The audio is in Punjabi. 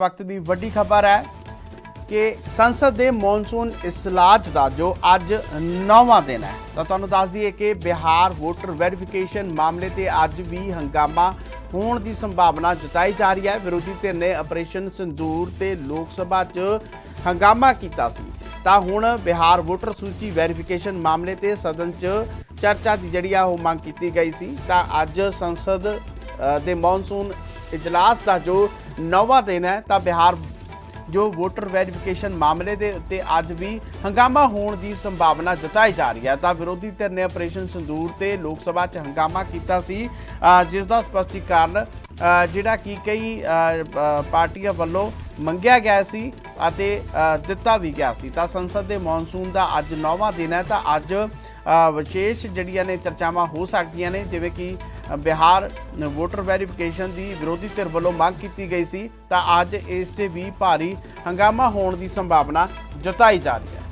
ਵਕਤ ਦੀ ਵੱਡੀ ਖਬਰ ਹੈ ਕਿ ਸੰਸਦ ਦੇ ਮੌਨਸੂਨ ਇਸਲਾਜ ਦਾ ਜੋ ਅੱਜ ਨੌਵਾਂ ਦਿਨ ਹੈ, ਤਾਂ ਤੁਹਾਨੂੰ ਦੱਸ ਦਈਏ ਕਿ ਬਿਹਾਰ ਵੋਟਰ ਵੈਰੀਫਿਕੇਸ਼ਨ ਮਾਮਲੇ ਤੇ ਅੱਜ ਵੀ ਹੰਗਾਮਾ ਹੋਣ ਦੀ ਸੰਭਾਵਨਾ ਜਤਾਈ ਜਾ ਰਹੀ ਹੈ। ਵਿਰੋਧੀ ਧਿਰ ਨੇ ਆਪਰੇਸ਼ਨ ਸੰਦੂਰ ਤੇ ਲੋਕ ਸਭਾ 'ਚ ਹੰਗਾਮਾ ਕੀਤਾ ਸੀ। ਤਾਂ ਹੁਣ ਬਿਹਾਰ ਵੋਟਰ ਸੂਚੀ ਵੈਰੀਫਿਕੇਸ਼ਨ ਮਾਮਲੇ ਤੇ ਸਦਨ 'ਚ ਚਰਚਾ ਦੀ ਜਿਹੜੀ ਆ ਉਹ ਮੰਗ ਕੀਤੀ ਗਈ ਸੀ। ਤਾਂ ਅੱਜ ਸੰਸਦ ਦੇ ਮੌਨਸੂਨ ਇਜਲਾਸ ਦਾ ਜੋ ਨੌਵਾਂ ਦਿਨ ਹੈ, ਤਾਂ ਬਿਹਾਰ ਜੋ ਵੋਟਰ ਵੈਰੀਫਿਕੇਸ਼ਨ ਮਾਮਲੇ ਦੇ ਉੱਤੇ ਅੱਜ ਵੀ ਹੰਗਾਮਾ ਹੋਣ ਦੀ ਸੰਭਾਵਨਾ ਜਤਾਈ ਜਾ ਰਹੀ ਹੈ। ਤਾਂ ਵਿਰੋਧੀ ਧਿਰ ਨੇ ਆਪਰੇਸ਼ਨ ਸੰਦੂਰ ਤੇ ਲੋਕ ਸਭਾ 'ਚ ਹੰਗਾਮਾ ਕੀਤਾ ਸੀ ਜਿਸ ਦਾ ਸਪਸ਼ਟੀਕਰਨ ਜਿਹੜਾ ਕਿ ਕਈ ਪਾਰਟੀਆਂ ਵੱਲੋਂ ਮੰਗਿਆ ਗਿਆ ਸੀ ਅਤੇ ਦਿੱਤਾ ਵੀ ਗਿਆ ਸੀ। ਤਾਂ ਸੰਸਦ ਦੇ ਮੌਨਸੂਨ ਦਾ ਅੱਜ ਨੌਵਾਂ ਦਿਨ ਹੈ, ਤਾਂ ਅੱਜ ਵਿਸ਼ੇਸ਼ ਜਿਹੜੀਆਂ ਨੇ ਚਰਚਾਵਾਂ ਹੋ ਸਕਦੀਆਂ ਨੇ, ਜਿਵੇਂ ਕਿ ਬਿਹਾਰ ਵੋਟਰ ਵੈਰੀਫਿਕੇਸ਼ਨ ਦੀ ਵਿਰੋਧੀ ਧਿਰ ਵੱਲੋਂ ਮੰਗ ਕੀਤੀ ਗਈ ਸੀ, ਤਾਂ ਅੱਜ ਇਸ ਤੇ ਵੀ ਭਾਰੀ ਹੰਗਾਮਾ ਹੋਣ ਦੀ ਸੰਭਾਵਨਾ ਜਤਾਈ ਜਾ ਰਹੀ ਹੈ।